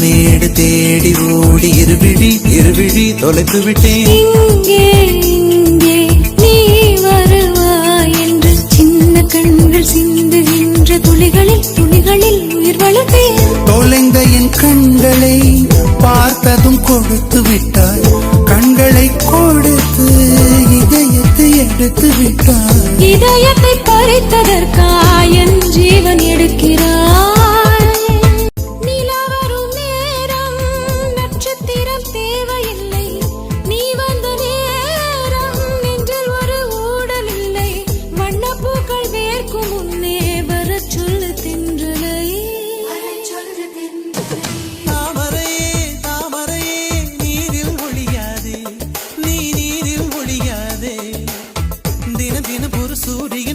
மேடு தேடி ஓடி இருவிழி இருவிழி தொலைத்து விட்டேன். இங்கே வருவாய் என்று சின்ன கண்கள் சிந்துகின்ற துளிகளில் துளிகளில் உயிர் வளர்த்தேன். தொலைந்த என் கண்களை பார்த்ததும் கொடுத்து விட்டாய். கண்களை கொடுத்து இதயத்தை எடுத்து விட்டாய். இதயத்தை பறித்ததற்கா என் ஜீவன் காற்றின் புரு சூரிய